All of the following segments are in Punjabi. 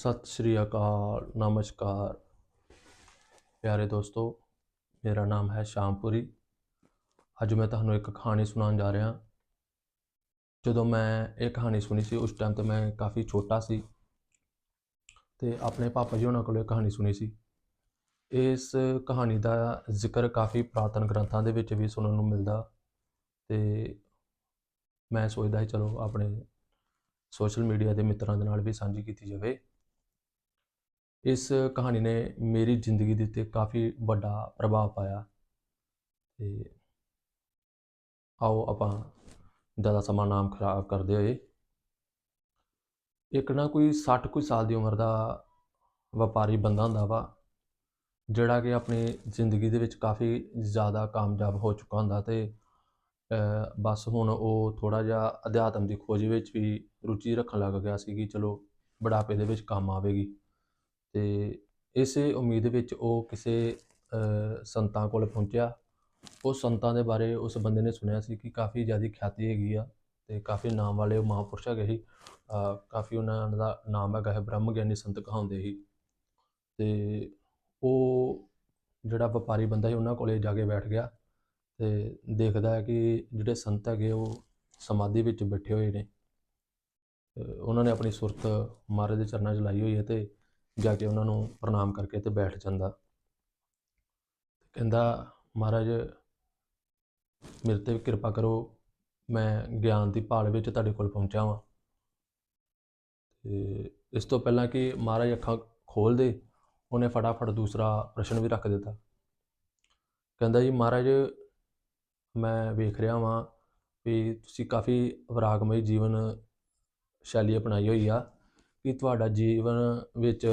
ਸਤਿ ਸ਼੍ਰੀ ਅਕਾਲ, ਨਮਸਕਾਰ। ਪਿਆਰੇ ਦੋਸਤੋ, ਮੇਰਾ ਨਾਮ ਹੈ ਸ਼ਾਮਪੁਰੀ ਅੱਜ ਮੈਂ ਤੁਹਾਨੂੰ ਇੱਕ ਕਹਾਣੀ ਸੁਣਾਉਣ ਜਾ ਰਿਹਾ। ਜਦੋਂ ਮੈਂ ਇਹ ਕਹਾਣੀ ਸੁਣੀ ਸੀ, ਉਸ ਟਾਈਮ ਤੇ ਮੈਂ ਕਾਫੀ ਛੋਟਾ ਸੀ ਤੇ ਆਪਣੇ ਪਾਪਾ ਜੀ ਉਹਨਾਂ ਕੋਲੋਂ ਇਹ ਕਹਾਣੀ ਸੁਣੀ ਸੀ। ਇਸ ਕਹਾਣੀ ਦਾ ਜ਼ਿਕਰ ਕਾਫੀ ਪ੍ਰਾਤਨ ਗ੍ਰੰਥਾਂ ਦੇ ਵਿੱਚ ਵੀ ਸੁਣਨ ਨੂੰ ਮਿਲਦਾ ਤੇ ਮੈਂ ਸੋਚਦਾ ਸੀ, ਚਲੋ ਆਪਣੇ ਸੋਸ਼ਲ ਮੀਡੀਆ ਦੇ ਮਿੱਤਰਾਂ ਦੇ ਨਾਲ ਵੀ ਸਾਂਝੀ ਕੀਤੀ ਜਾਵੇ। ਇਸ ਕਹਾਣੀ ਨੇ ਮੇਰੀ ਜ਼ਿੰਦਗੀ ਦੇ ਉੱਤੇ ਕਾਫੀ ਵੱਡਾ ਪ੍ਰਭਾਵ ਪਾਇਆ ਤੇ ਆਓ ਆਪਾਂ ਜ਼ਿਆਦਾ ਸਮਾਂ ਨਾਮ ਖਰਾਬ ਕਰਦੇ ਹੋਏ। ਇੱਕ ਨਾ ਕੋਈ 60 ਕੋਈ ਸਾਲ ਦੀ ਉਮਰ ਦਾ ਵਪਾਰੀ ਬੰਦਾ ਹੁੰਦਾ ਵਾ, ਜਿਹੜਾ ਕਿ ਆਪਣੀ ਜ਼ਿੰਦਗੀ ਦੇ ਵਿੱਚ ਕਾਫੀ ਜ਼ਿਆਦਾ ਕਾਮਯਾਬ ਹੋ ਚੁੱਕਾ ਹੁੰਦਾ ਤੇ ਬਸ ਹੁਣ ਉਹ ਥੋੜਾ ਜਿਹਾ ਅਧਿਆਤਮ ਦੀ ਖੋਜ ਵਿੱਚ ਵੀ ਰੁਚੀ ਰੱਖਣ ਲੱਗ ਗਿਆ ਸੀ ਕਿ ਚਲੋ ਬੁਢਾਪੇ ਦੇ ਵਿੱਚ ਕੰਮ ਆਵੇਗੀ। ਤੇ ਇਸੇ ਉਮੀਦ ਵਿੱਚ ਉਹ ਕਿਸੇ ਸੰਤਾਂ ਕੋਲ ਪਹੁੰਚਿਆ। ਉਹ ਸੰਤਾਂ ਦੇ ਬਾਰੇ ਉਸ ਬੰਦੇ ਨੇ ਸੁਣਿਆ ਸੀ ਕਿ ਕਾਫੀ ਜ਼ਿਆਦਾ ખ્યાਤੀ ਹੈਗੀ ਆ ਤੇ ਕਾਫੀ ਨਾਮ ਵਾਲੇ ਉਹ ਮਹਾਂਪੁਰਸ਼ ਹੈਗੇ ਸੀ। ਕਾਫੀ ਉਹਨਾਂ ਦਾ ਨਾਮ ਹੈਗਾ ਹੈ ਬ੍ਰਹਮ ਗਿਆਨੀ ਸੰਤ ਕਹਾਉਂਦੇ ਸੀ। ਤੇ ਉਹ ਜਿਹੜਾ ਵਪਾਰੀ ਬੰਦਾ ਸੀ ਉਹਨਾਂ ਕੋਲੇ ਜਾ ਕੇ ਬੈਠ ਗਿਆ ਤੇ ਦੇਖਦਾ ਹੈ ਕਿ ਜਿਹੜੇ ਸੰਤ ਹੈਗੇ ਉਹ ਸਮਾਧੀ ਵਿੱਚ ਬੈਠੇ ਹੋਏ ਨੇ। ਉਹਨਾਂ ਨੇ ਆਪਣੀ ਸੁਰਤ ਮਹਾਰਾਜ ਦੇ ਚਰਨਾਂ 'ਚ ਲਾਈ ਹੋਈ ਹੈ ਤੇ ਜਾ ਕੇ ਉਹਨਾਂ ਨੂੰ ਪ੍ਰਣਾਮ ਕਰਕੇ ਤੇ ਬੈਠ ਜਾਂਦਾ। ਕਹਿੰਦਾ, ਮਹਾਰਾਜ, ਮੇਰੇ ਤੇ ਕਿਰਪਾ ਕਰੋ, ਮੈਂ ਗਿਆਨ ਦੀ ਭਾਲ ਵਿੱਚ ਤੁਹਾਡੇ ਕੋਲ ਪਹੁੰਚਿਆ ਵਾਂ। ਤੇ ਇਸ ਤੋਂ ਪਹਿਲਾਂ ਕਿ ਮਹਾਰਾਜ ਅੱਖਾਂ ਖੋਲ ਦੇ, ਉਹਨੇ ਫਟਾਫਟ ਦੂਸਰਾ ਪ੍ਰਸ਼ਨ ਵੀ ਰੱਖ ਦਿੱਤਾ। ਕਹਿੰਦਾ ਜੀ, ਮਹਾਰਾਜ, ਮੈਂ ਵੇਖ ਰਿਹਾ ਵਾਂ ਵੀ ਤੁਸੀਂ ਕਾਫੀ ਵਿਰਾਗਮਈ ਜੀਵਨ ਸ਼ੈਲੀ ਅਪਣਾਈ ਹੋਈ ਆ। ਕਿ ਤੁਹਾਡਾ ਜੀਵਨ ਵਿੱਚ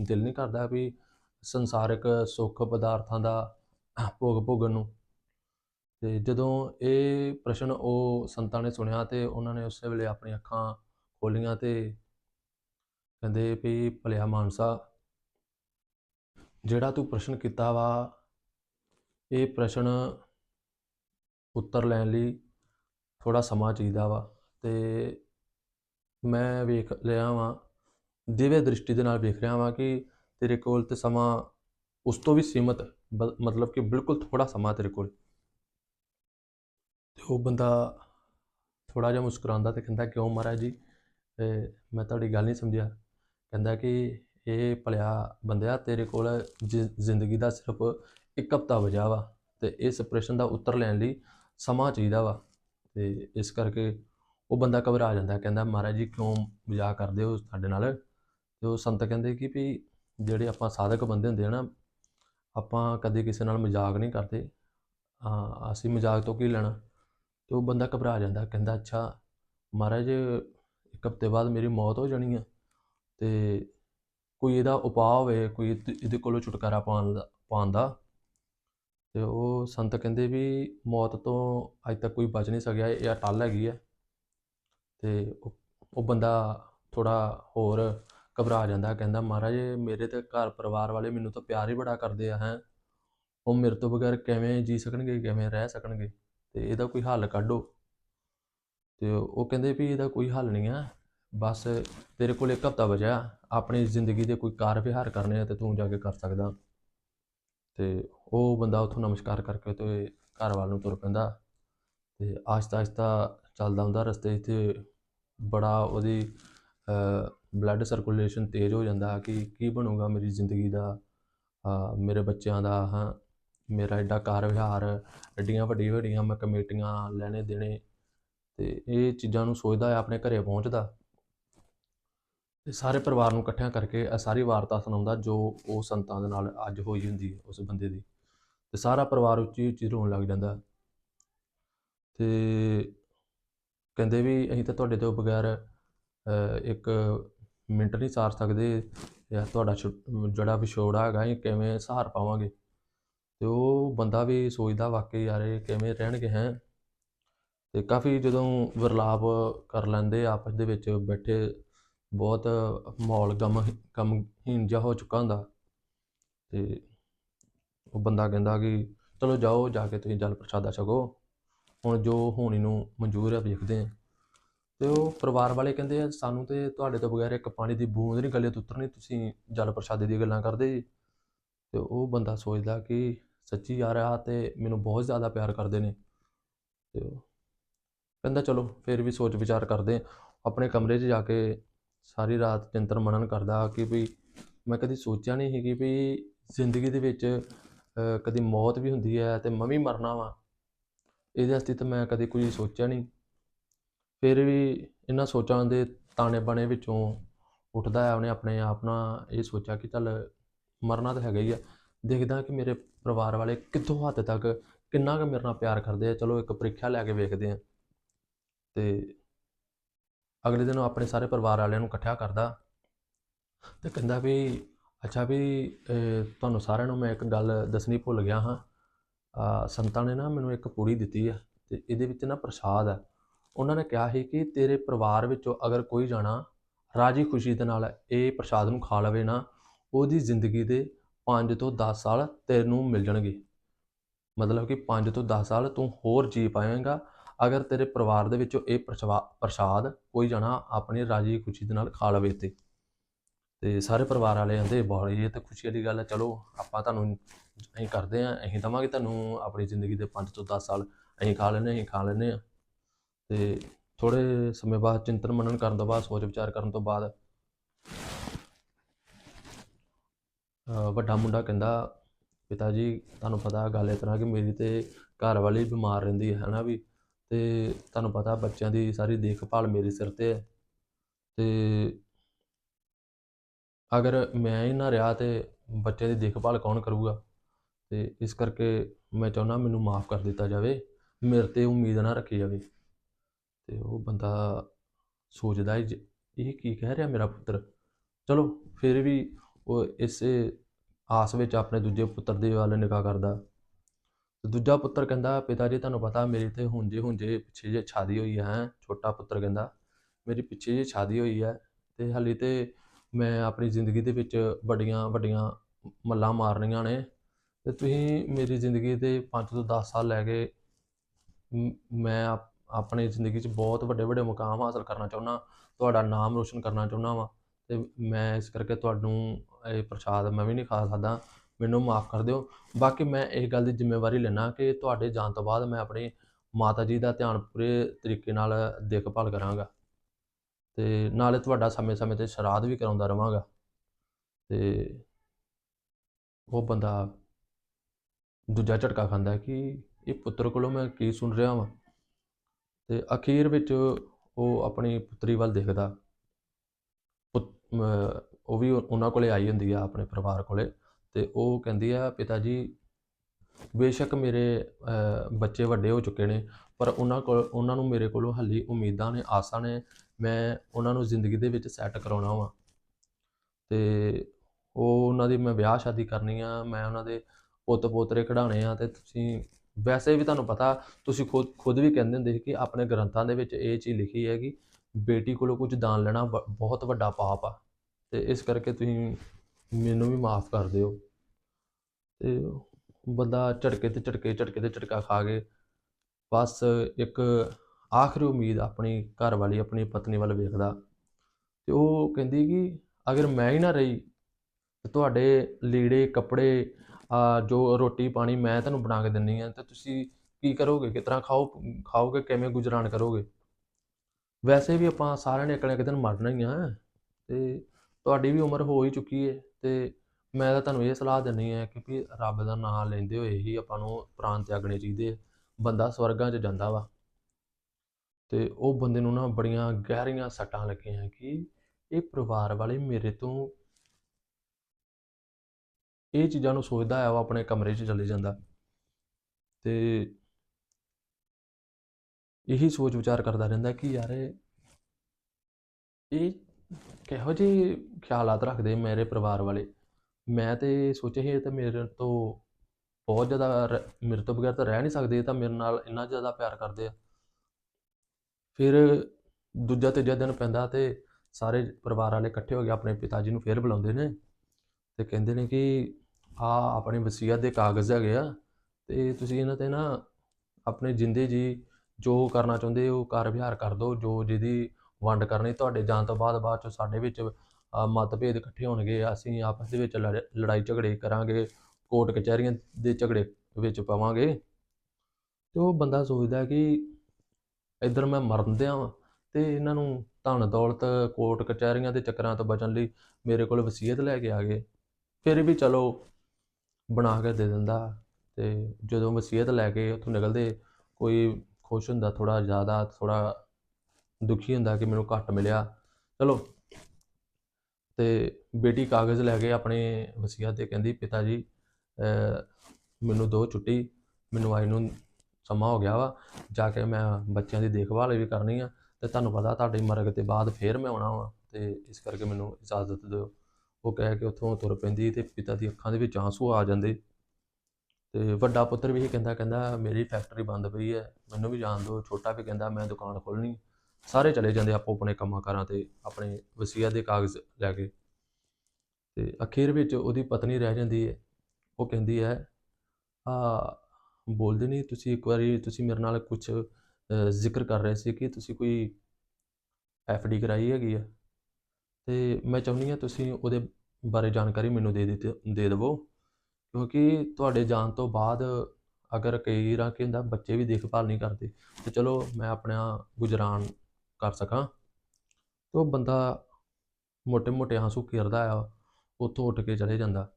ਦਿਲ ਨਹੀਂ ਕਰਦਾ ਵੀ ਸੰਸਾਰਿਕ ਸੁੱਖ ਪਦਾਰਥਾਂ ਦਾ ਭੋਗ ਭੋਗਣ ਨੂੰ? ਤੇ ਜਦੋਂ ਇਹ ਪ੍ਰਸ਼ਨ ਉਹ ਸੰਤਾਂ ਨੇ ਸੁਣਿਆ ਤੇ ਉਹਨਾਂ ਨੇ ਉਸੇ ਵੇਲੇ ਆਪਣੀਆਂ ਅੱਖਾਂ ਖੋਲੀਆਂ ਤੇ ਕਹਿੰਦੇ ਵੀ ਭਲਿਆ ਮਾਨਸਾ, ਜਿਹੜਾ ਤੂੰ ਪ੍ਰਸ਼ਨ ਕੀਤਾ ਵਾ, ਇਹ ਪ੍ਰਸ਼ਨ ਉੱਤਰ ਲੈਣ ਲਈ ਥੋੜਾ ਸਮਾਂ ਚਾਹੀਦਾ ਵਾ ਤੇ ਮੈਂ ਵੇਖ ਰਿਹਾ ਵਾਂ ਦਿਵਯ ਦ੍ਰਿਸ਼ਟੀ ਦੇ ਨਾਲ ਵੇਖ ਰਿਹਾ ਵਾਂ ਕਿ ਤੇਰੇ ਕੋਲ ਤੇ ਸਮਾਂ ਉਸ ਤੋਂ ਵੀ ਸੀਮਤ, ਬ- ਮਤਲਬ ਕਿ ਬਿਲਕੁਲ ਥੋੜਾ ਸਮਾਂ ਤੇਰੇ ਕੋਲ। ਤੇ ਉਹ ਬੰਦਾ ਥੋੜਾ ਜਿਹਾ ਮੁਸਕਰਾਉਂਦਾ ਤੇ ਕਹਿੰਦਾ, ਕਿਉਂ ਮਹਾਰਾਜ ਜੀ? ਮੈਂ ਤੁਹਾਡੀ ਗੱਲ ਨਹੀਂ ਸਮਝਿਆ। ਕਹਿੰਦਾ ਕਿ ਇਹ ਭਲਿਆ ਬੰਦਿਆ ਤੇਰੇ ਕੋਲ ਜ਼ਿ- ਜ਼ਿੰਦਗੀ ਦਾ ਸਿਰਫ ਇੱਕ ਹਫ਼ਤਾ ਬਚਿਆ ਵਾ ਤੇ ਇਸ ਪ੍ਰਸ਼ਨ ਦਾ ਉੱਤਰ ਲੈਣ ਲਈ ਸਮਾਂ ਚਾਹੀਦਾ ਵਾ। ਤੇ ਇਸ ਕਰਕੇ ਉਹ ਬੰਦਾ ਘਬਰਾ ਜਾਂਦਾ, ਕਹਿੰਦਾ, ਮਹਾਰਾਜ ਜੀ, ਕਿਉਂ ਮਜ਼ਾਕ ਕਰਦੇ ਹੋ ਸਾਡੇ ਨਾਲ? ਤੇ ਉਹ ਸੰਤ ਕਹਿੰਦੇ ਕਿ ਵੀ ਜਿਹੜੇ ਆਪਾਂ ਸਾਧਕ ਬੰਦੇ ਹੁੰਦੇ ਆ ਨਾ, ਆਪਾਂ ਕਦੇ ਕਿਸੇ ਨਾਲ ਮਜ਼ਾਕ ਨਹੀਂ ਕਰਦੇ। ਹਾਂ ਅਸੀਂ ਮਜ਼ਾਕ ਤੋਂ ਕੀ ਲੈਣਾ? ਤੇ ਉਹ ਬੰਦਾ ਘਬਰਾ ਜਾਂਦਾ, ਕਹਿੰਦਾ, ਅੱਛਾ, ਮਹਾਰਾਜ, ਇੱਕ ਹਫ਼ਤੇ ਬਾਅਦ ਮੇਰੀ ਮੌਤ ਹੋ ਜਾਣੀ ਹੈ ਤੇ ਕੋਈ ਇਹਦਾ ਉਪਾਅ ਹੋਵੇ, ਕੋਈ ਇਹਦੇ ਕੋਲੋਂ ਛੁਟਕਾਰਾ ਪਾਉਣ ਦਾ ਪਾਉਣ ਦਾ? ਤੇ ਉਹ ਸੰਤ ਕਹਿੰਦੇ ਵੀ, ਮੌਤ ਤੋਂ ਅੱਜ ਤੱਕ ਕੋਈ ਬਚ ਨਹੀਂ ਸਕਿਆ, ਇਹ ਅਟੱਲ ਹੈਗੀ ਹੈ ਤੇ ਉਹ ਬੰਦਾ ਥੋੜਾ ਹੋਰ ਘਬਰਾ ਜਾਂਦਾ, ਕਹਿੰਦਾ, ਮਹਾਰਾਜ, ਮੇਰੇ ਤੇ ਘਰ ਪਰਿਵਾਰ ਵਾਲੇ ਮੈਨੂੰ ਤਾਂ ਪਿਆਰ ਹੀ ਬੜਾ ਕਰਦੇ ਆ, ਹੈ। ਉਹ ਮੇਰੇ ਤੋਂ ਬਗੈਰ ਕਿਵੇਂ ਜੀ ਸਕਣਗੇ, ਕਿਵੇਂ ਰਹਿ ਸਕਣਗੇ? ਤੇ ਇਹਦਾ ਕੋਈ ਹੱਲ ਕੱਢੋ। ਤੇ ਉਹ ਕਹਿੰਦੇ ਵੀ ਇਹਦਾ ਕੋਈ ਹੱਲ ਨਹੀਂ ਆ। ਬਸ ਤੇਰੇ ਕੋਲ ਇੱਕ ਹਫ਼ਤਾ ਬਚਿਆ। ਆਪਣੀ ਜ਼ਿੰਦਗੀ ਦੇ ਕੋਈ ਕਾਰ ਵਿਹਾਰ ਕਰਨੇ ਆ ਤੇ ਤੂੰ ਜਾ ਕੇ ਕਰ ਸਕਦਾ। ਤੇ ਉਹ ਬੰਦਾ ਉੱਥੋਂ ਨਮਸਕਾਰ ਕਰਕੇ ਤੇ ਘਰ ਵਾਲ ਨੂੰ ਤੁਰ ਪੈਂਦਾ। ਤੇ ਆਹਿਸਤਾ ਆਹਿਸਤਾ ਚੱਲਦਾ ਹੁੰਦਾ, ਰਸਤੇ 'ਚ ਬੜਾ ਉਹਦੀ ਬਲੱਡ ਸਰਕੂਲੇਸ਼ਨ ਤੇਜ਼ ਹੋ ਜਾਂਦਾ ਕਿ ਕੀ ਬਣੂਗਾ ਮੇਰੀ ਜ਼ਿੰਦਗੀ ਦਾ ਮੇਰੇ ਬੱਚਿਆਂ ਦਾ, ਹਾਂ, ਮੇਰਾ ਐਡਾ ਕਾਰ ਵਿਹਾਰ, ਐਡੀਆਂ ਵੱਡੀਆਂ ਵੱਡੀਆਂ ਮੈਂ ਕਮੇਟੀਆਂ ਲੈਣੇ ਦੇਣੇ, ਤੇ ਇਹ ਚੀਜ਼ਾਂ ਨੂੰ ਸੋਚਦਾ ਹੈ ਆਪਣੇ ਘਰੇ ਪਹੁੰਚਦਾ। ਤੇ ਸਾਰੇ ਪਰਿਵਾਰ ਨੂੰ ਇਕੱਠਿਆਂ ਕਰਕੇ ਇਹ ਸਾਰੀ ਵਾਰਤਾ ਸੁਣਾਉਂਦਾ ਜੋ ਉਹ ਸੰਤਾਂ ਦੇ ਨਾਲ ਅੱਜ ਹੋਈ ਹੁੰਦੀ ਹੈ, ਉਸ ਬੰਦੇ ਦੀ। ਤੇ ਸਾਰਾ ਪਰਿਵਾਰ ਉੱਚੀ ਉੱਚੀ ਰੋਣ ਲੱਗ ਜਾਂਦਾ। ਤੇ ਕਹਿੰਦੇ ਵੀ ਅਸੀਂ ਤਾਂ ਤੁਹਾਡੇ ਤੋਂ ਬਗੈਰ ਇੱਕ ਮਿੰਟ ਨਹੀਂ ਸਾਰ ਸਕਦੇ ਜਾਂ ਤੁਹਾਡਾ ਛੁ- ਜਿਹੜਾ ਵਿਛੋੜਾ ਹੈਗਾ ਇਹ ਕਿਵੇਂ ਸਹਾਰ ਪਾਵਾਂਗੇ? ਤੇ ਉਹ ਬੰਦਾ ਵੀ ਸੋਚਦਾ ਵਾਕਈ ਯਾਰ ਇਹ ਕਿਵੇਂ ਰਹਿਣਗੇ, ਹੈ? ਤੇ ਕਾਫੀ ਜਦੋਂ ਵਿਰਲਾਪ ਕਰ ਲੈਂਦੇ ਆਪਸ ਦੇ ਵਿੱਚ ਬੈਠੇ ਬਹੁਤ ਮਾਹੌਲ ਗਮ ਗਮਹੀਨ ਜਿਹਾ ਹੋ ਚੁੱਕਾ ਹੁੰਦਾ। ਤੇ ਉਹ ਬੰਦਾ ਕਹਿੰਦਾ ਕਿ ਚਲੋ ਜਾਓ, ਜਾ ਕੇ ਤੁਸੀਂ ਜਲ ਪ੍ਰਸ਼ਾਦਾ ਛਕੋ। ਹੁਣ ਜੋ ਹੋਣੀ ਨੂੰ ਮਨਜ਼ੂਰ ਆ ਵੇਖਦੇ ਹਾਂ ਤੇ ਉਹ ਪਰਿਵਾਰ ਵਾਲੇ ਕਹਿੰਦੇ ਆ ਸਾਨੂੰ ਤੇ ਤੁਹਾਡੇ ਤੋਂ ਬਗੈਰ ਇੱਕ ਪਾਣੀ ਦੀ ਬੂੰਦ ਨਹੀਂ ਗਲੇ ਤੋਂ ਉਤਰਨੀ ਤੁਸੀਂ ਜਲ ਪ੍ਰਸ਼ਾਦੇ ਦੀ ਗੱਲਾਂ ਕਰਦੇ ਜੀ। ਤੇ ਉਹ ਬੰਦਾ ਸੋਚਦਾ ਕਿ ਸੱਚੀ ਯਾਰ ਆ ਤੇ ਮੈਨੂੰ ਬਹੁਤ ਜ਼ਿਆਦਾ ਪਿਆਰ ਕਰਦੇ ਨੇ। ਤੇ ਕਹਿੰਦਾ ਚਲੋ ਫਿਰ ਵੀ ਸੋਚ ਵਿਚਾਰ ਕਰਦੇ ਆਪਣੇ ਕਮਰੇ 'ਚ ਜਾ ਕੇ ਸਾਰੀ ਰਾਤ ਚਿੰਤਨ ਮਨਨ ਕਰਦਾ ਕਿ ਵੀ ਮੈਂ ਕਦੀ ਸੋਚਿਆ ਨਹੀਂ ਸੀ ਕਿ ਵੀ ਜ਼ਿੰਦਗੀ ਦੇ ਵਿੱਚ ਅ, ਕਦੀ ਮੌਤ ਵੀ ਹੁੰਦੀ ਹੈ ਤੇ ਮੈਂ ਵੀ ਮਰਨਾ ਵਾ। ਇਹਦੇ ਵਾਸਤੇ ਤਾਂ ਮੈਂ ਕਦੇ ਕੋਈ ਸੋਚਿਆ ਨਹੀਂ। ਫਿਰ ਵੀ ਇਹਨਾਂ ਸੋਚਾਂ ਦੇ ਤਾਣੇ ਬਾਣੇ ਵਿੱਚੋਂ ਉੱਠਦਾ ਆ ਉਹਨੇ ਆਪਣੇ ਆਪ ਨਾਲ ਇਹ ਸੋਚਿਆ ਕਿ ਚੱਲ ਮਰਨਾ ਤਾਂ ਹੈਗਾ ਹੀ ਆ। ਦੇਖਦਾ ਕਿ ਮੇਰੇ ਪਰਿਵਾਰ ਵਾਲੇ ਕਿੱਥੋਂ ਹੱਦ ਤੱਕ ਕਿੰਨਾ ਕੁ ਮੇਰੇ ਨਾਲ ਪਿਆਰ ਕਰਦੇ ਆ। ਚਲੋ ਇੱਕ ਪ੍ਰੀਖਿਆ ਲੈ ਕੇ ਵੇਖਦੇ ਆ। ਤੇ ਅਗਲੇ ਦਿਨ ਉਹ ਆਪਣੇ ਸਾਰੇ ਪਰਿਵਾਰ ਵਾਲਿਆਂ ਨੂੰ ਇਕੱਠਾ ਕਰਦਾ ਤੇ ਕਹਿੰਦਾ ਵੀ, ਅੱਛਾ ਵੀ ਤੁਹਾਨੂੰ ਸਾਰਿਆਂ ਨੂੰ ਮੈਂ ਇੱਕ ਗੱਲ ਦੱਸਣੀ ਭੁੱਲ ਗਿਆ ਹਾਂ। ਸੰਤਾਂ ਨੇ ਨਾ ਮੈਨੂੰ ਇੱਕ ਪੂੜੀ ਦਿੱਤੀ ਹੈ ਤੇ ਇਹਦੇ ਵਿੱਚ ਨਾ ਪ੍ਰਸ਼ਾਦ ਹੈ ਉਹਨਾਂ ਨੇ ਕਿਹਾ ਸੀ ਕਿ ਤੇਰੇ ਪਰਿਵਾਰ ਵਿੱਚੋਂ ਅਗਰ ਕੋਈ ਜਾਣਾ ਰਾਜੀ ਖੁਸ਼ੀ ਦੇ ਨਾਲ ਇਹ ਪ੍ਰਸ਼ਾਦ ਨੂੰ ਖਾ ਲਵੇ ਨਾ, ਉਹਦੀ ਜ਼ਿੰਦਗੀ ਦੇ 5 ਤੋਂ 10 ਸਾਲ ਤੈਨੂੰ ਮਿਲ ਜਾਣਗੇ। ਮਤਲਬ ਕਿ 5 ਤੋਂ 10 ਸਾਲ ਤੂੰ ਹੋਰ ਜੀ ਪਾਏਂਗਾ। ਅਗਰ ਤੇਰੇ ਪਰਿਵਾਰ ਦੇ ਵਿੱਚੋਂ ਇਹ ਪ੍ਰਸ਼ਵਾ- ਪ੍ਰਸ਼ਾਦ ਕੋਈ ਜਣਾ ਆਪਣੀ ਰਾਜੀ ਖੁਸ਼ੀ ਦੇ ਨਾਲ ਖਾ ਲਵੇ ਤੇ। ਤੇ ਸਾਰੇ ਪਰਿਵਾਰ ਵਾਲੇ ਕਹਿੰਦੇ ਬਹੁਤ ਇਹ ਤਾਂ ਖੁਸ਼ੀ ਵਾਲੀ ਗੱਲ ਹੈ ਚਲੋ ਆਪਾਂ ਤੁਹਾਨੂੰ ਅਸੀਂ ਕਰਦੇ ਆਂ ਅਸੀਂ ਦਵਾਂਗੇ ਤੁਹਾਨੂੰ ਆਪਣੀ ਜ਼ਿੰਦਗੀ ਦੇ 5 ਤੋਂ 10 ਸਾਲ ਅਸੀਂ ਖਾ ਲੈਂਦੇ ਅਸੀਂ ਖਾ ਲੈਂਦੇ ਆ ਤੇ ਥੋੜੇ ਸਮੇਂ ਬਾਅਦ ਚਿੰਤਨ ਮਨਨ ਕਰਨ ਤੋਂ ਬਾਅਦ, ਸੋਚ ਵਿਚਾਰ ਕਰਨ ਤੋਂ ਬਾਅਦ ਵੱਡਾ ਮੁੰਡਾ ਕਹਿੰਦਾ, ਪਿਤਾ ਜੀ, ਤੁਹਾਨੂੰ ਪਤਾ ਗੱਲ ਇਸ ਤਰ੍ਹਾਂ ਕਿ ਮੇਰੀ ਤੇ ਘਰ ਵਾਲੀ ਬਿਮਾਰ ਰਹਿੰਦੀ ਹੈ, ਹਨਾ ਵੀ? ਤੇ ਤੁਹਾਨੂੰ ਪਤਾ ਬੱਚਿਆਂ ਦੀ ਸਾਰੀ ਦੇਖਭਾਲ ਮੇਰੇ ਸਿਰ ਤੇ ਹੈ। ਤੇ ਅਗਰ ਮੈਂ ਹੀ ਨਾ ਰਿਹਾ ਤੇ ਬੱਚਿਆਂ ਦੀ ਦੇਖਭਾਲ ਕੌਣ ਕਰੂਗਾ? ਤੇ ਇਸ ਕਰਕੇ ਮੈਂ ਚਾਹੁੰਦਾ ਮੈਨੂੰ ਮਾਫ ਕਰ ਦਿੱਤਾ ਜਾਵੇ, ਮੇਰੇ ਤੇ ਉਮੀਦ ਨਾ ਰੱਖੀ ਜਾਵੇ। ਤੇ ਉਹ ਬੰਦਾ ਸੋਚਦਾ ਹੈ, ਇਹ ਕੀ ਕਹਿ ਰਿਹਾ ਮੇਰਾ ਪੁੱਤਰ? ਚਲੋ, ਫਿਰ ਵੀ ਉਹ ਇਸੇ ਆਸ ਵਿੱਚ ਆਪਣੇ ਦੂਜੇ ਪੁੱਤਰ ਦੇ ਵੱਲ ਨਿਗਾਹ ਕਰਦਾ। ਤੇ ਦੂਜਾ ਪੁੱਤਰ ਕਹਿੰਦਾ, ਪਿਤਾ ਜੀ, ਤੁਹਾਨੂੰ ਪਤਾ ਮੇਰੀ ਤੇ ਹੁੰਜੇ ਹੁੰਜੇ ਪਿੱਛੇ ਜੇ ਛਾਦੀ ਹੋਈ ਹੈ ਛੋਟਾ ਪੁੱਤਰ ਕਹਿੰਦਾ। ਮੇਰੀ ਪਿੱਛੇ ਜੇ ਛਾਦੀ ਹੋਈ ਹੈ ਤੇ ਹਾਲੇ ਤੇ ਮੈਂ ਆਪਣੀ ਜ਼ਿੰਦਗੀ ਦੇ ਵਿੱਚ ਵੱਡੀਆਂ ਵੱਡੀਆਂ ਮੱਲਾਂ ਮਾਰਨੀਆਂ ਨੇ। ਤੇ ਤੁਸੀਂ ਮੇਰੀ ਜ਼ਿੰਦਗੀ ਦੇ 5 ਤੋਂ 10 ਸਾਲ ਲੈ ਕੇ ਮੈਂ ਆਪਣੀ ਜ਼ਿੰਦਗੀ 'ਚ ਬਹੁਤ ਵੱਡੇ ਵੱਡੇ ਮੁਕਾਮ ਹਾਸਲ ਕਰਨਾ ਚਾਹੁੰਦਾ, ਤੁਹਾਡਾ ਨਾਮ ਰੋਸ਼ਨ ਕਰਨਾ ਚਾਹੁੰਦਾ ਵਾਂ ਤੇ ਮੈਂ ਇਸ ਕਰਕੇ ਤੁਹਾਨੂੰ ਇਹ ਪ੍ਰਸ਼ਾਦ ਮੈਂ ਵੀ ਨਹੀਂ ਖਾ ਸਕਦਾ, ਮੈਨੂੰ ਮਾਫ ਕਰ ਦਿਓ। ਬਾਕੀ ਮੈਂ ਇਹ ਗੱਲ ਦੀ ਜ਼ਿੰਮੇਵਾਰੀ ਲੈਣਾ ਕਿ ਤੁਹਾਡੇ ਜਾਣ ਤੋਂ ਬਾਅਦ ਮੈਂ ਆਪਣੀ ਮਾਤਾ ਜੀ ਦਾ ਧਿਆਨ ਪੂਰੇ ਤਰੀਕੇ ਨਾਲ ਦੇਖਭਾਲ ਕਰਾਂਗਾ ਤੇ ਨਾਲੇ ਤੁਹਾਡਾ ਸਮੇਂ-ਸਮੇਂ ਤੇ ਸ਼ਰਾਧ ਵੀ ਕਰਾਉਂਦਾ ਰਵਾਂਗਾ ਤੇ ਉਹ ਬੰਦਾ ਦੂਜਾ ਝਟਕਾ ਖਾਂਦਾ ਹੈ ਕਿ ਇਹ ਪੁੱਤਰ ਕੋਲੋਂ ਮੈਂ ਕੀ ਸੁਣ ਰਿਹਾ ਵਾਂ? ਤੇ ਅਖੀਰ ਵਿੱਚ ਉਹ ਆਪਣੀ ਪੁੱਤਰੀ ਵੱਲ ਦੇਖਦਾ। ਪੁੱਤ- ਅਮ ਉਹ ਵੀ ਉਹਨਾਂ ਕੋਲੇ ਆਈ ਹੁੰਦੀ ਆ ਆਪਣੇ ਪਰਿਵਾਰ ਕੋਲੇ ਤੇ ਉਹ ਕਹਿੰਦੀ ਆ, ਪਿਤਾ ਜੀ, ਬੇਸ਼ੱਕ ਮੇਰੇ ਬੱਚੇ ਵੱਡੇ ਹੋ ਚੁੱਕੇ ਨੇ, ਪਰ ਉਹਨਾਂ ਕੋਲ, ਉਹਨਾਂ ਨੂੰ ਮੇਰੇ ਕੋਲੋਂ ਹਾਲੇ ਉਮੀਦਾਂ ਨੇ, ਆਸਾਂ ਨੇ, ਮੈਂ ਉਹਨਾਂ ਨੂੰ ਜ਼ਿੰਦਗੀ ਦੇ ਵਿੱਚ ਸੈੱਟ ਕਰਾਉਣਾ ਵਾ। ਤੇ ਉਹ ਉਹਨਾਂ ਦੀ, ਮੈਂ ਵਿਆਹ ਸ਼ਾਦੀ ਕਰਨੀ ਆ, ਮੈਂ ਉਹਨਾਂ ਦੇ ਪੁੱਤ ਪੋਤਰੇ ਕਢਾਣੇ ਆ ਤੇ ਤੁਸੀਂ, ਵੈਸੇ ਵੀ ਤੁਹਾਨੂੰ ਪਤਾ, ਤੁਸੀਂ ਖੁਦ ਖੁਦ ਵੀ ਕਹਿੰਦੇ ਹੁੰਦੇ ਸੀ ਕਿ ਆਪਣੇ ਗ੍ਰੰਥਾਂ ਦੇ ਵਿੱਚ ਇਹ ਚੀਜ਼ ਲਿਖੀ ਹੈ ਕਿ ਬੇਟੀ ਕੋਲੋਂ ਕੁਝ ਦਾਨ ਲੈਣਾ ਬ- ਬਹੁਤ ਵੱਡਾ ਪਾਪ ਆ। ਤੇ ਇਸ ਕਰਕੇ ਤੁਸੀਂ ਮੈਨੂੰ ਵੀ ਮਾਫ ਕਰ ਦਿਓ। ਤੇ ਬੰਦਾ ਝਟਕੇ ਤੇ ਝਟਕੇ ਝਟਕੇ ਤੇ ਝਟਕਾ ਖਾ ਕੇ ਬਸ ਇੱਕ ਆਖਰੀ ਉਮੀਦ ਆਪਣੀ ਘਰ ਵਾਲੀ, ਆਪਣੀ ਪਤਨੀ ਵੱਲ ਵੇਖਦਾ। ਤੇ ਉਹ ਕਹਿੰਦੀ ਕਿ ਅਗਰ ਮੈਂ ਹੀ ਨਾ ਰਹੀ, ਤੇ ਤੁਹਾਡੇ ਲੀੜੇ, ਕੱਪੜੇ ਜੋ ਰੋਟੀ ਪਾਣੀ ਮੈਂ ਤੁਹਾਨੂੰ ਬਣਾ ਕੇ ਦਿੰਨੀ ਆ, ਤੇ ਤੁਸੀਂ ਕੀ ਕਰੋਗੇ? ਕਿਸ ਤਰ੍ਹਾਂ ਖਾਓ, ਖਾਓਗੇ? ਕਿਵੇਂ ਗੁਜ਼ਰਾਨ ਕਰੋਗੇ? ਵੈਸੇ ਵੀ ਆਪਾਂ ਸਾਰਿਆਂ ਨੇ ਇੱਕ ਨਾ ਇੱਕ ਦਿਨ ਮਰਨਾ ਹੀ ਆ ਤੇ ਤੁਹਾਡੀ ਵੀ ਉਮਰ ਹੋ ਹੀ ਚੁੱਕੀ ਹੈ ਤੇ ਮੈਂ ਤਾਂ ਤੁਹਾਨੂੰ ਇਹ ਸਲਾਹ ਦਿੰਨੀ ਹੈ ਕਿ ਵੀ ਰੱਬ ਦਾ ਨਾਮ ਲੈਂਦੇ ਹੋਏ ਹੀ ਆਪਾਂ ਨੂੰ ਪ੍ਰਾਣ ਤਿਆਗਣੇ ਚਾਹੀਦੇ ਬੰਦਾ ਸਵਰਗਾਂ 'ਚ ਜਾਂਦਾ ਵਾ। ਤੇ ਉਹ ਬੰਦੇ ਨੂੰ ਨਾ ਬੜੀਆਂ ਗਹਿਰੀਆਂ ਸੱਟਾਂ ਲੱਗੀਆਂ ਕਿ ਇਹ ਪਰਿਵਾਰ ਵਾਲੇ ਮੇਰੇ ਤੋਂ ਇਹ ਚੀਜ਼ਾਂ ਨੂੰ ਸੋਚਦਾ ਆ, ਉਹ ਆਪਣੇ ਕਮਰੇ 'ਚ ਚਲੇ ਜਾਂਦਾ। ਤੇ ਇਹੀ ਸੋਚ ਵਿਚਾਰ ਕਰਦਾ ਰਹਿੰਦਾ ਕਿ ਯਾਰ ਇਹ ਕਿਹੋ ਜਿਹੇ ਖਿਆਲਾਤ ਰੱਖਦੇ ਮੇਰੇ ਪਰਿਵਾਰ ਵਾਲੇ? ਮੈਂ ਤੇ ਸੋਚਿਆ ਸੀ ਇਹ ਤਾਂ ਮੇਰੇ ਤੋਂ ਬਹੁਤ ਜ਼ਿਆਦਾ ਰ- ਮੇਰੇ ਤੋਂ ਬਗੈਰ ਤਾਂ ਰਹਿ ਨਹੀਂ ਸਕਦੇ ਤਾਂ ਮੇਰੇ ਨਾਲ ਇੰਨਾ ਜ਼ਿਆਦਾ ਪਿਆਰ ਕਰਦੇ ਆ। ਫਿਰ ਦੂਜਾ ਤੀਜਾ ਦਿਨ ਪੈਂਦਾ ਤੇ ਸਾਰੇ ਪਰਿਵਾਰ ਵਾਲੇ ਇਕੱਠੇ ਹੋ ਕੇ ਆਪਣੇ ਪਿਤਾ ਜੀ ਨੂੰ ਫੇਰ ਬੁਲਾਉਂਦੇ ਨੇ। ਤੇ ਕਹਿੰਦੇ ਨੇ ਕਿ ਆ ਆਪਣੀ ਵਸੀਅਤ ਦੇ ਕਾਗਜ਼ ਹੈਗੇ ਆ ਤੇ ਤੁਸੀਂ ਇਹਨਾਂ ਤੇ ਨਾ ਆਪਣੇ ਜਿੰਦੇ ਜੀ ਜੋ ਕਰਨਾ ਚਾਹੁੰਦੇ ਉਹ ਕਾਰ ਵਿਹਾਰ ਕਰ ਦਿਓ, ਜੋ ਜਿਹਦੀ ਵੰਡ ਕਰਨੀ ਤੁਹਾਡੇ ਜਾਣ ਤੋਂ ਬਾਅਦ ਬਾਅਦ ਚ ਸਾਡੇ ਵਿੱਚ ਮਤਭੇਦ ਇਕੱਠੇ ਹੋਣਗੇ, ਅਸੀਂ ਆਪਸ ਦੇ ਵਿੱਚ ਲੜ- ਲੜਾਈ ਝਗੜੇ ਕਰਾਂਗੇ, ਕੋਰਟ ਕਚਹਿਰੀਆਂ ਦੇ ਝਗੜੇ ਵਿੱਚ ਪਾਵਾਂਗੇ। ਤੇ ਉਹ ਬੰਦਾ ਸੋਚਦਾ ਕਿ ਇੱਧਰ ਮੈਂ ਮਰਨ ਦਿਆਂ ਵਾਂ ਤੇ ਇਹਨਾਂ ਨੂੰ ਧਨ ਦੌਲਤ ਕੋਰਟ ਕਚਹਿਰੀਆਂ ਦੇ ਚੱਕਰਾਂ ਤੋਂ ਬਚਣ ਲਈ ਮੇਰੇ ਕੋਲ ਵਸੀਅਤ ਲੈ ਕੇ ਆ ਗਏ। ਫਿਰ ਵੀ ਚਲੋ ਬਣਾ ਕੇ ਦੇ ਦਿੰਦਾ ਤੇ ਜਦੋਂ ਵਸੀਅਤ ਲੈ ਕੇ ਉੱਥੋਂ ਨਿਕਲਦੇ, ਕੋਈ ਖੁਸ਼ ਹੁੰਦਾ ਥੋੜਾ ਜ਼ਿਆਦਾ ਥੋੜਾ ਦੁਖੀ ਹੁੰਦਾ ਕਿ ਮੈਨੂੰ ਘੱਟ ਮਿਲਿਆ। ਚਲੋ ਤੇ ਬੇਟੀ ਕਾਗਜ਼ ਲੈ ਕੇ ਆਪਣੇ ਵਸੀਅਤ ਤੇ ਕਹਿੰਦੀ, ਪਿਤਾ ਜੀ ਮੈਨੂੰ ਦੋ ਛੁੱਟੀ, ਮੈਨੂੰ ਆਈ ਨੂੰ ਸਮਾਂ ਹੋ ਗਿਆ ਵਾ, ਜਾ ਕੇ ਮੈਂ ਬੱਚਿਆਂ ਦੀ ਦੇਖਭਾਲ ਵੀ ਕਰਨੀ ਆ ਤੇ ਤੁਹਾਨੂੰ ਪਤਾ ਤੁਹਾਡੀ ਮਰਗ ਤੇ ਬਾਅਦ ਫੇਰ ਮੈਂ ਆਉਣਾ ਵਾ ਤੇ ਇਸ ਕਰਕੇ ਮੈਨੂੰ ਇਜਾਜ਼ਤ ਦਿਓ। ਉਹ ਕਹਿ ਕੇ ਉੱਥੋਂ ਤੁਰ ਪੈਂਦੀ ਤੇ ਪਿਤਾ ਦੀ ਅੱਖਾਂ ਦੇ ਵਿੱਚ ਆਂਸੂ ਆ ਜਾਂਦੇ। ਤੇ ਵੱਡਾ ਪੁੱਤਰ ਵੀ ਇਹ ਕਹਿੰਦਾ ਕਹਿੰਦਾ, ਮੇਰੀ ਫੈਕਟਰੀ ਬੰਦ ਪਈ ਹੈ, ਮੈਨੂੰ ਵੀ ਜਾਣ ਦਿਓ। ਛੋਟਾ ਵੀ ਕਹਿੰਦਾ, ਮੈਂ ਦੁਕਾਨ ਖੋਲਣੀ ਸਾਰੇ ਚਲੇ ਜਾਂਦੇ ਆਪੋ ਆਪਣੇ ਕੰਮਾਂ ਕਾਰਾਂ ਤੇ, ਆਪਣੇ ਵਸੀਅਤ ਦੇ ਕਾਗਜ਼ ਲੈ ਕੇ। ਤੇ ਅਖੀਰ ਵਿੱਚ ਉਹਦੀ ਪਤਨੀ ਰਹਿ ਜਾਂਦੀ ਹੈ। ਉਹ ਕਹਿੰਦੀ ਹੈ, ਆ, ਬੋਲਦੇ ਨਹੀਂ ਤੁਸੀਂ ਇੱਕ ਵਾਰੀ, ਤੁਸੀਂ ਮੇਰੇ ਨਾਲ ਕੁਝ ਜ਼ਿਕਰ ਕਰ ਰਹੇ ਸੀ ਕਿ ਤੁਸੀਂ ਕੋਈ ਡੀ ਕਰਾਈ ਹੈਗੀ ਆ? ਤੇ ਮੈਂ ਚਾਹੁੰਦੀ ਹਾਂ ਤੁਸੀਂ ਉਹਦੇ ਬਾਰੇ ਜਾਣਕਾਰੀ ਮੈਨੂੰ ਦੇ ਦਿੱਤੀ, ਦੇ ਦਿਵੋ। ਕਿਉਂਕਿ ਤੁਹਾਡੇ ਜਾਣ ਤੋਂ ਬਾਅਦ ਅਗਰ ਕਈ ਰਾਂ ਕੀ ਹੁੰਦਾ, ਬੱਚੇ ਵੀ ਦੇਖਭਾਲ ਨਹੀਂ ਕਰਦੇ, ਤੇ ਚਲੋ ਮੈਂ ਆਪਣਾ ਗੁਜਰਾਨ ਕਰ ਸਕਾਂ। ਉਹ ਬੰਦਾ ਮੋਟੇ ਮੋਟੇ ਆਂਸੂ ਕਿਰਦਾ ਆ, ਉੱਥੋਂ ਉੱਠ ਕੇ ਚਲੇ ਜਾਂਦਾ।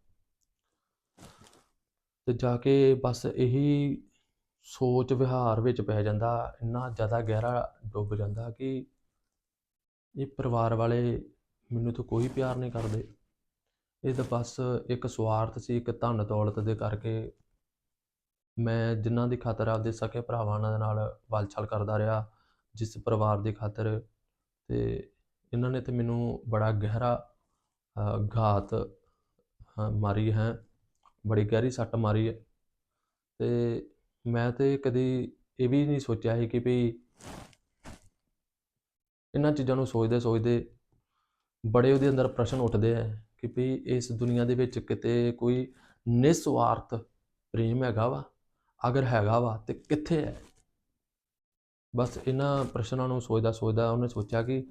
ਤੇ ਜਾ ਕੇ ਬਸ ਇਹੀ ਸੋਚ ਵਿਹਾਰ ਵਿੱਚ ਪੈ ਜਾਂਦਾ, ਇੰਨਾ ਜ਼ਿਆਦਾ ਗਹਿਰਾ ਡੁੱਬ ਜਾਂਦਾ ਕਿ ਇਹ ਪਰਿਵਾਰ ਵਾਲੇ ਮੈਨੂੰ ਤਾਂ ਕੋਈ ਪਿਆਰ ਨਹੀਂ ਕਰਦੇ। ਇਹ ਤਾਂ ਬਸ ਇੱਕ ਸਵਾਰਥ ਸੀ ਇੱਕ ਧਨ ਦੌਲਤ ਦੇ ਕਰਕੇ ਮੈਂ ਜਿਨ੍ਹਾਂ ਦੀ ਖਾਤਰ ਆਪਦੇ ਸਕੇ ਭਰਾਵਾਂ ਦੇ ਨਾਲ ਵਲਛਲ ਕਰਦਾ ਰਿਹਾ ਜਿਸ ਪਰਿਵਾਰ ਦੀ ਖਾਤਰ। ਤੇ ਇਹਨਾਂ ਨੇ ਤੇ ਮੈਨੂੰ ਬੜਾ ਗਹਿਰਾ ਅ, ਘਾਤ ਮਾਰੀ ਹੈ। ਬੜੀ ਗਹਿਰੀ ਸੱਟ ਮਾਰੀ ਹੈ। ਤੇ ਮੈਂ ਤੇ ਕਦੀ ਇਹ ਵੀ ਨਹੀਂ ਸੋਚਿਆ ਸੀ ਕਿ ਵੀ ਇਹਨਾਂ ਚੀਜ਼ਾਂ ਨੂੰ ਸੋਚਦੇ ਸੋਚਦੇ ਬੜੇ ਉਹਦੇ ਅੰਦਰ ਪ੍ਰਸ਼ਨ ਉੱਠਦੇ ਆ ਕਿ ਵੀ ਇਸ ਦੁਨੀਆ ਦੇ ਵਿੱਚ ਕਿਤੇ ਕੋਈ ਨਿਸਵਾਰਥ ਪ੍ਰੇਮ ਹੈਗਾ ਵਾ? ਅਗਰ ਹੈਗਾ ਵਾ ਤੇ ਕਿੱਥੇ ਹੈ? ਬਸ ਇਹਨਾਂ ਪ੍ਰਸ਼ਨਾਂ ਨੂੰ ਸੋਚਦਾ ਸੋਚਦਾ ਉਹਨੇ ਸੋਚਿਆ ਕਿ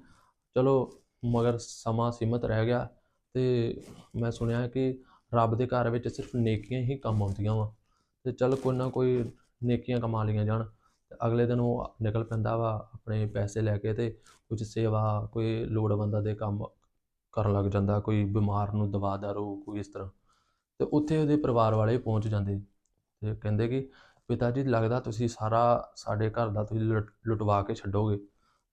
ਚਲੋ ਮਗਰ ਸਮਾਂ ਸੀਮਤ ਰਹਿ ਗਿਆ ਤੇ ਮੈਂ ਸੁਣਿਆ ਕਿ ਰੱਬ ਦੇ ਘਰ ਵਿੱਚ ਸਿਰਫ ਨੇਕੀਆਂ ਹੀ ਕੰਮ ਆਉਂਦੀਆਂ ਵਾ। ਤੇ ਚਲ ਕੋਈ ਨਾ ਕੋਈ ਨੇਕੀਆਂ ਕਮਾ ਲਈਆਂ ਜਾਣ ਤੇ ਅਗਲੇ ਦਿਨ ਉਹ ਨਿਕਲ ਪੈਂਦਾ ਵਾ ਆਪਣੇ ਪੈਸੇ ਲੈ ਕੇ ਤੇ ਕੁਝ ਸੇਵਾ, ਕੋਈ ਲੋੜਵੰਦਾਂ ਦੇ ਕੰਮ ਕਰਨ ਲੱਗ ਜਾਂਦਾ, ਕੋਈ ਬਿਮਾਰ ਨੂੰ ਦਵਾ ਦਾਰੂ ਕੋਈ ਇਸ ਤਰ੍ਹਾਂ। ਤੇ ਉੱਥੇ ਉਹਦੇ ਪਰਿਵਾਰ ਵਾਲੇ ਪਹੁੰਚ ਜਾਂਦੇ। ਤੇ ਕਹਿੰਦੇ ਕਿ, ਪਿਤਾ ਜੀ, ਲੱਗਦਾ ਤੁਸੀਂ ਸਾਰਾ ਸਾਡੇ ਘਰ ਦਾ ਤੁਸੀਂ ਲੁੱਟ- ਲੁਟਵਾ ਕੇ ਛੱਡੋਗੇ।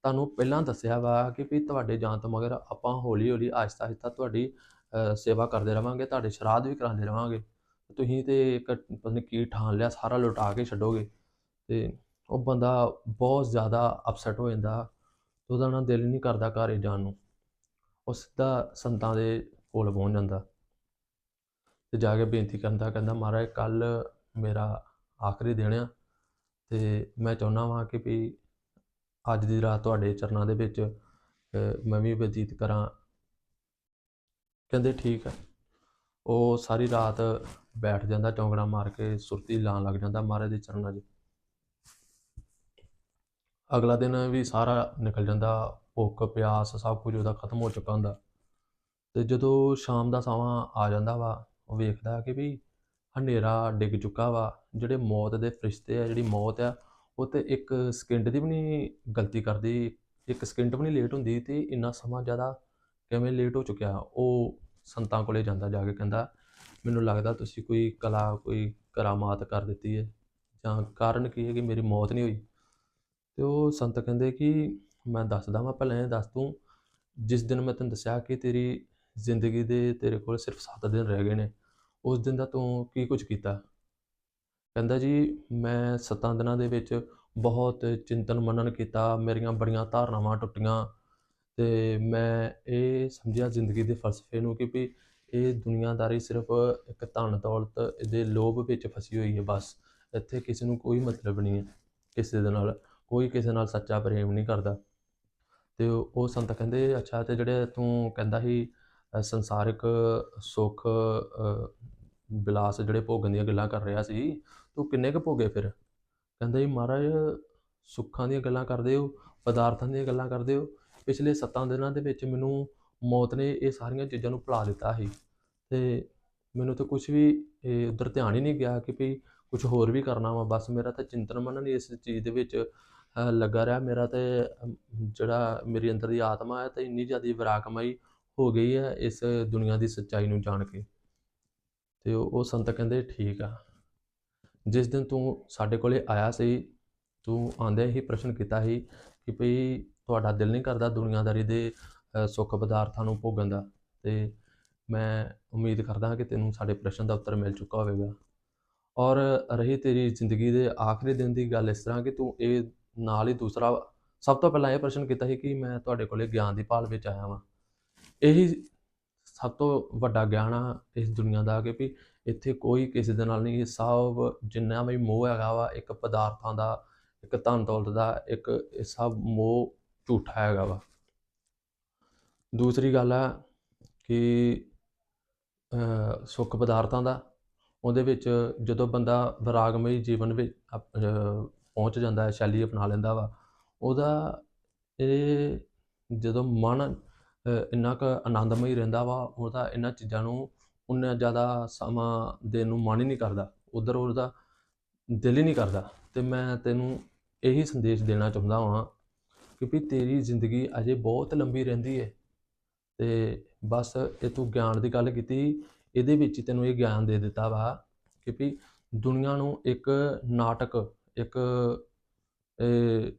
ਤੁਹਾਨੂੰ ਪਹਿਲਾਂ ਦੱਸਿਆ ਵਾ ਕਿ ਵੀ ਤੁਹਾਡੇ ਜਾਣ ਤੋਂ ਮਗਰ ਆਪਾਂ ਹੌਲੀ ਹੌਲੀ ਆਹਿਸਤਾ ਆਹਿਸਤਾ ਤੁਹਾਡੀ ਸੇਵਾ ਕਰਦੇ ਰਵਾਂਗੇ, ਤੁਹਾਡੇ ਸ਼ਰਾਧ ਵੀ ਕਰਾਉਂਦੇ ਰਵਾਂਗੇ। ਤੁਸੀਂ ਤੇ ਇੱਕ ਪਤਾ ਕੀ ਠਾਣ ਲਿਆ, ਸਾਰਾ ਲੁਟਾ ਕੇ ਛੱਡੋਗੇ। ਤੇ ਉਹ ਬੰਦਾ ਬਹੁਤ ਜ਼ਿਆਦਾ ਅਪਸੈਟ ਹੋ ਜਾਂਦਾ। ਉਹਦਾ ਨਾ ਦਿਲ ਨਹੀਂ ਕਰਦਾ ਘਰੇ ਜਾਣ ਨੂੰ। ਉਹ ਸਿੱਧਾ ਸੰਤਾਂ ਦੇ ਕੋਲ ਪਹੁੰਚ ਜਾਂਦਾ ਤੇ ਜਾ ਕੇ ਬੇਨਤੀ ਕਰਦਾ, ਕਹਿੰਦਾ, ਮਹਾਰਾਜ ਕੱਲ ਮੇਰਾ ਆਖਰੀ ਦਿਨ ਆ ਤੇ ਮੈਂ ਚਾਹੁੰਦਾ ਵਾਂ ਕਿ ਵੀ ਅੱਜ ਦੀ ਰਾਤ ਤੁਹਾਡੇ ਚਰਨਾਂ ਦੇ ਵਿੱਚ ਮੈਂ ਵੀ ਬਤੀਤ ਕਰਾਂ। ਕਹਿੰਦੇ, ਠੀਕ ਹੈ ਉਹ ਸਾਰੀ ਰਾਤ ਬੈਠ ਜਾਂਦਾ, ਚੌਂਕੜਾ ਮਾਰ ਕੇ ਸੁਰਤੀ ਲਾਉਣ ਲੱਗ ਜਾਂਦਾ ਮਹਾਰਾਜ ਦੇ ਚਰਨਾਂ 'ਚ। ਅਗਲਾ ਦਿਨ ਵੀ ਸਾਰਾ ਨਿਕਲ ਜਾਂਦਾ ਭੁੱਖ, ਪਿਆਸ ਸਭ ਕੁਝ ਉਹਦਾ ਖਤਮ ਹੋ ਚੁੱਕਾ ਹੁੰਦਾ। ਤੇ ਜਦੋਂ ਸ਼ਾਮ ਦਾ ਸਮਾਂ ਆ ਜਾਂਦਾ ਵਾ, ਉਹ ਵੇਖਦਾ ਕਿ ਵੀ ਹਨੇਰਾ ਡਿੱਗ ਚੁੱਕਾ ਵਾ, ਜਿਹੜੇ ਮੌਤ ਦੇ ਫਰਿਸ਼ਤੇ ਆ, ਜਿਹੜੀ ਮੌਤ ਆ, ਉਹ ਤੇ ਇੱਕ ਸਕਿੰਟ ਦੀ ਵੀ ਨਹੀਂ ਗਲਤੀ ਕਰਦੀ, ਇੱਕ ਸਕਿੰਟ ਵੀ ਨਹੀਂ ਲੇਟ ਹੁੰਦੀ ਤੇ ਇੰਨਾ ਸਮਾਂ ਜ਼ਿਆਦਾ ਕਿਵੇਂ ਲੇਟ ਹੋ ਚੁੱਕਿਆ, ਉਹ ਸੰਤਾਂ ਕੋਲੇ ਜਾਂਦਾ ਜਾ ਕੇ ਕਹਿੰਦਾ, ਮੈਨੂੰ ਲੱਗਦਾ ਤੁਸੀਂ ਕੋਈ ਕਲਾ, ਕੋਈ ਕਰਾਮਾਤ ਕਰ ਦਿੱਤੀ ਹੈ, ਜਾਂ ਕਾਰਨ ਕੀ ਹੈ ਕਿ ਮੇਰੀ ਮੌਤ ਨਹੀਂ ਹੋਈ? ਤੇ ਉਹ ਸੰਤ ਕਹਿੰਦੇ ਕਿ ਮੈਂ ਦੱਸਦਾ ਵਾਂ ਪਹਿਲਾਂ ਇਹ ਦੱਸ ਤੂੰ, ਜਿਸ ਦਿਨ ਮੈਂ ਤੈਨੂੰ ਦੱਸਿਆ ਕਿ ਤੇਰੀ ਜ਼ਿੰਦਗੀ ਦੇ ਤੇਰੇ ਕੋਲ ਸਿਰਫ 7 ਦਿਨ ਰਹਿ ਗਏ ਨੇ, ਉਸ ਦਿਨ ਦਾ ਤੂੰ ਕੀ ਕੁਝ ਕੀਤਾ? ਕਹਿੰਦਾ ਜੀ, ਮੈਂ ਸੱਤਾਂ ਦਿਨਾਂ ਦੇ ਵਿੱਚ ਬਹੁਤ ਚਿੰਤਨ ਮਨਨ ਕੀਤਾ, ਮੇਰੀਆਂ ਬੜੀਆਂ ਧਾਰਨਾਵਾਂ ਟੁੱਟੀਆਂ ਤੇ ਮੈਂ ਇਹ ਸਮਝਿਆ ਜ਼ਿੰਦਗੀ ਦੇ ਫਲਸਫੇ ਨੂੰ ਕਿ ਵੀ ਇਹ ਦੁਨੀਆਦਾਰੀ ਸਿਰਫ ਇੱਕ ਧਨ ਦੌਲਤ ਦੇ ਲੋਭ ਵਿੱਚ ਫਸੀ ਹੋਈ ਹੈ ਬਸ, ਇੱਥੇ ਕਿਸੇ ਨੂੰ ਕੋਈ ਮਤਲਬ ਨਹੀਂ ਹੈ, ਕਿਸੇ ਦੇ ਨਾਲ, ਕੋਈ ਕਿਸੇ ਨਾਲ ਸੱਚਾ ਪ੍ਰੇਮ ਨਹੀਂ ਕਰਦਾ। ਤੇ ਉਹ ਸੰਤ ਕਹਿੰਦੇ ਅੱਛਾ ਤੇ ਜਿਹੜੇ ਤੂੰ ਕਹਿੰਦਾ ਸੀ ਅ, ਸੰਸਾਰਿਕ ਸੁੱਖ ਅ, ਵਿਲਾਸ ਜਿਹੜੇ ਭੋਗਣ ਦੀਆਂ ਗੱਲਾਂ ਕਰ ਰਿਹਾ ਸੀ ਤੂੰ ਕਿੰਨੇ ਕੁ ਭੋਗੇ ਫਿਰ? ਕਹਿੰਦਾ ਜੀ ਮਹਾਰਾਜ ਸੁੱਖਾਂ ਦੀਆਂ ਗੱਲਾਂ ਕਰਦੇ ਹੋ ਪਦਾਰਥਾਂ ਦੀਆਂ ਗੱਲਾਂ ਕਰਦੇ ਹੋ ਪਿਛਲੇ 7 ਦਿਨਾਂ ਦੇ ਵਿੱਚ ਮੈਨੂੰ ਮੌਤ ਨੇ ਇਹ ਸਾਰੀਆਂ ਚੀਜ਼ਾਂ ਨੂੰ ਭੁਲਾ ਦਿੱਤਾ ਸੀ। ਤੇ ਮੈਨੂੰ ਤਾਂ ਕੁਝ ਵੀ ਇਹ ਉੱਧਰ ਧਿਆਨ ਹੀ ਨਹੀਂ ਗਿਆ ਕਿ ਵੀ ਕੁਝ ਹੋਰ ਵੀ ਕਰਨਾ ਵਾ ਬਸ ਮੇਰਾ ਤਾਂ ਚਿੰਤਨ ਮਨਨ ਹੀ ਇਸ ਚੀਜ਼ ਦੇ ਵਿੱਚ ਲੱਗਾ ਰਿਹਾ। ਮੇਰਾ ਤੇ ਜਿਹੜਾ ਮੇਰੀ ਅੰਦਰ ਦੀ ਆਤਮਾ ਹੈ ਤੇ ਇੰਨੀ ਜ਼ਿਆਦਾ ਵਿਰਾਗਮਈ ਹੋ ਗਈ ਹੈ ਇਸ ਦੁਨੀਆ ਦੀ ਸੱਚਾਈ ਨੂੰ ਜਾਣ ਕੇ। ਤੇ ਉਹ ਸੰਤ ਕਹਿੰਦੇ, ਠੀਕ ਆ। ਜਿਸ ਦਿਨ ਤੂੰ ਸਾਡੇ ਕੋਲੇ ਆਇਆ ਸੀ, ਤੂੰ ਆਂਦਿਆਂ ਹੀ ਪ੍ਰਸ਼ਨ ਕੀਤਾ ਸੀ ਕਿ ਭਈ ਤੁਹਾਡਾ ਦਿਲ ਨਹੀਂ ਕਰਦਾ ਦੁਨੀਆਦਾਰੀ ਦੇ ਸੁੱਖ ਪਦਾਰਥਾਂ ਨੂੰ ਭੋਗਣ ਦਾ। ਤੇ ਮੈਂ ਉਮੀਦ ਕਰਦਾ ਹਾਂ ਕਿ ਤੈਨੂੰ ਸਾਡੇ ਪ੍ਰਸ਼ਨ ਦਾ ਉੱਤਰ ਮਿਲ ਚੁੱਕਾ ਹੋਵੇਗਾ। ਔਰ ਰਹੀ ਤੇਰੀ ਜ਼ਿੰਦਗੀ ਦੇ ਆਖਰੀ ਦਿਨ ਦੀ ਗੱਲ ਇਸ ਤਰ੍ਹਾਂ ਕਿ ਤੂੰ ਇਹ ਨਾਲ ਹੀ ਦੂਸਰਾ ਸਭ ਤੋਂ ਪਹਿਲਾਂ ਇਹ ਪ੍ਰਸ਼ਨ ਕੀਤਾ ਸੀ ਕਿ ਮੈਂ ਤੁਹਾਡੇ ਕੋਲੇ ਗਿਆਨ ਦੀ ਭਾਲ ਵਿੱਚ ਆਇਆ ਵਾਂ। ਇਹੀ ਸਭ ਤੋਂ ਵੱਡਾ ਗਿਆਨ ਆ ਇਸ ਦੁਨੀਆ ਦਾ ਕਿ ਵੀ ਇੱਥੇ ਕੋਈ ਕਿਸੇ ਦੇ ਨਾਲ ਨਹੀਂ, ਸਭ ਜਿੰਨਾ ਵੀ ਮੋਹ ਹੈਗਾ ਵਾ, ਇੱਕ ਪਦਾਰਥਾਂ ਦਾ, ਇੱਕ ਧਨ ਦੌਲਤ ਦਾ, ਇੱਕ ਇਹ ਸਭ ਮੋਹ ਝੂਠਾ ਹੈਗਾ ਵਾ। ਦੂਸਰੀ ਗੱਲ ਆ ਕਿ ਸੁੱਖ ਪਦਾਰਥਾਂ ਦਾ, ਉਹਦੇ ਵਿੱਚ ਜਦੋਂ ਬੰਦਾ ਵਿਰਾਗਮਈ ਜੀਵਨ ਵਿੱਚ ਪਹੁੰਚ ਜਾਂਦਾ ਹੈ, ਸ਼ੈਲੀ ਅਪਣਾ ਲੈਂਦਾ ਵਾ। ਉਹਦਾ ਇਹ ਜਦੋਂ ਮਨ ਇੰਨਾ ਕੁ ਆਨੰਦਮਈ ਰਹਿੰਦਾ ਵਾ, ਉਹਦਾ ਇਹਨਾਂ ਚੀਜ਼ਾਂ ਨੂੰ ਉਨਾ ਜ਼ਿਆਦਾ ਸਮਾਂ ਦੇਣ ਨੂੰ ਮਨ ਹੀ ਨਹੀਂ ਕਰਦਾ। ਉਧਰ ਉਹਦਾ ਦਿਲ ਹੀ ਨਹੀਂ ਕਰਦਾ। ਤੇ ਮੈਂ ਤੈਨੂੰ ਇਹੀ ਸੰਦੇਸ਼ ਦੇਣਾ ਚਾਹੁੰਦਾ ਹਾਂ ਕਿ ਵੀ ਤੇਰੀ ਜ਼ਿੰਦਗੀ ਅਜੇ ਬਹੁਤ ਲੰਬੀ ਰਹਿੰਦੀ ਹੈ ਤੇ ਬਸ ਇਹ ਤੂੰ ਗਿਆਨ ਦੀ ਗੱਲ ਕੀਤੀ, ਇਹਦੇ ਵਿੱਚ ਤੈਨੂੰ ਇਹ ਗਿਆਨ ਦੇ ਦਿੱਤਾ ਵਾ ਕਿ ਵੀ ਦੁਨੀਆ ਨੂੰ ਇੱਕ ਨਾਟਕ ਇੱਕ ਇਹ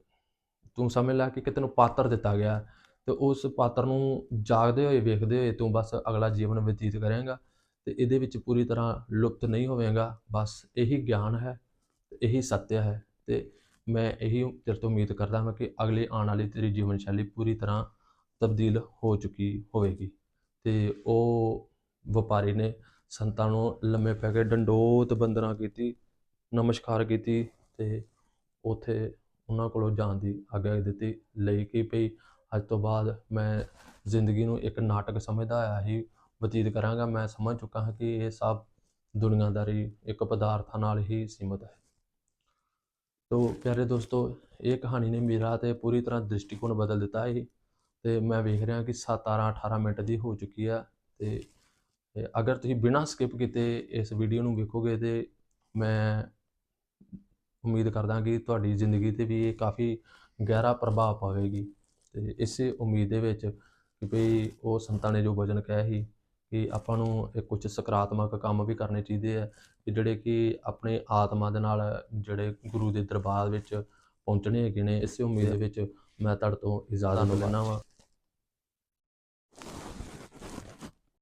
ਤੂੰ ਸਮਝ ਲੈ ਕਿ ਕਿ ਤੈਨੂੰ ਪਾਤਰ ਦਿੱਤਾ ਗਿਆ ਹੈ ਤੇ ਉਸ ਪਾਤਰ ਨੂੰ ਜਾਗਦੇ ਹੋਏ, ਵੇਖਦੇ ਹੋਏ ਤੂੰ ਬਸ ਅਗਲਾ ਜੀਵਨ ਬਤੀਤ ਕਰੇਂਗਾ ਤੇ ਇਹਦੇ ਵਿੱਚ ਪੂਰੀ ਤਰ੍ਹਾਂ ਲੁਪਤ ਨਹੀਂ ਹੋਵੇਂਗਾ। ਬਸ ਇਹੀ ਗਿਆਨ ਹੈ, ਇਹੀ ਸੱਤਿ ਹੈ ਤੇ ਮੈਂ ਇਹੀ ਤੇਰੇ ਤੋਂ ਉਮੀਦ ਕਰਦਾ ਹਾਂ ਕਿ ਅਗਲੇ ਆਉਣ ਵਾਲੀ ਤੇਰੀ ਜੀਵਨ ਸ਼ੈਲੀ ਪੂਰੀ ਤਰ੍ਹਾਂ ਤਬਦੀਲ ਹੋ ਚੁੱਕੀ ਹੋਵੇਗੀ। ਤੇ ਉਹ ਵਪਾਰੀ ਨੇ ਸੰਤਾਂ ਨੂੰ ਲੰਮੇ ਪੈ ਕੇ ਡੰਡੋਤ ਬੰਦਨਾ ਕੀਤੀ, ਨਮਸਕਾਰ ਕੀਤੀ ਤੇ ਉਥੇ ਉਹਨਾਂ ਕੋਲੋਂ ਜਾਣ ਦੀ ਆਗਿਆ ਦਿੱਤੀ, ਲਈ ਕਿ ਭਈ ਅੱਜ ਤੋਂ ਬਾਅਦ ਮੈਂ ਜ਼ਿੰਦਗੀ ਨੂੰ ਇੱਕ ਨਾਟਕ ਸਮਝਦਾ ਆਇਆ ਹੀ ਬਤੀਤ ਕਰਾਂਗਾ। ਮੈਂ ਸਮਝ ਚੁੱਕਾ ਹਾਂ ਕਿ ਇਹ ਸਭ ਦੁਨੀਆਦਾਰੀ ਇੱਕ ਪਦਾਰਥਾਂ ਨਾਲ ਹੀ ਸੀਮਤ ਹੈ। ਤੋ ਪਿਆਰੇ ਦੋਸਤੋ, ਇਹ ਕਹਾਣੀ ਨੇ ਮੇਰਾ ਤੇ ਪੂਰੀ ਤਰ੍ਹਾਂ ਦ੍ਰਿਸ਼ਟੀਕੋਣ ਬਦਲ ਦਿੱਤਾ ਹੈ ਤੇ ਮੈਂ ਵੇਖ ਰਿਹਾ ਕਿ 17 18 ਮਿੰਟ ਦੀ ਹੋ ਚੁੱਕੀ ਆ ਤੇ ਅਗਰ ਤੁਸੀਂ ਬਿਨਾਂ ਸਕਿਪ ਕੀਤੇ ਇਸ ਵੀਡੀਓ ਨੂੰ ਵੇਖੋਗੇ ਤੇ ਮੈਂ ਉਮੀਦ ਕਰਦਾ ਕਿ ਤੁਹਾਡੀ ਜ਼ਿੰਦਗੀ ਤੇ ਵੀ ਇਹ ਕਾਫੀ ਗਹਿਰਾ ਪ੍ਰਭਾਵ ਪਾਵੇਗੀ। ਤੇ ਇਸੇ ਉਮੀਦ ਦੇ ਵਿੱਚ ਕਿ ਭਈ ਉਹ ਸੰਤਾਂ ਨੇ ਜੋ ਵਚਨ ਕਿਹਾ ਸੀ ਕਿ ਆਪਾਂ ਨੂੰ ਇਹ ਕੁਝ ਸਕਾਰਾਤਮਕ ਕੰਮ ਵੀ ਕਰਨੇ ਚਾਹੀਦੇ ਆ ਕਿ ਜਿਹੜੇ ਕਿ ਆਪਣੇ ਆਤਮਾ ਦੇ ਨਾਲ ਜਿਹੜੇ ਗੁਰੂ ਦੇ ਦਰਬਾਰ ਵਿੱਚ ਪਹੁੰਚਣੇ ਹੈਗੇ ਨੇ ਇਸੇ ਉਮੀਦ ਦੇ ਵਿੱਚ ਮੈਂ ਤੁਹਾਡੇ ਤੋਂ ਇਜਾਜ਼ਤ ਲੈਣਾ ਵਾ।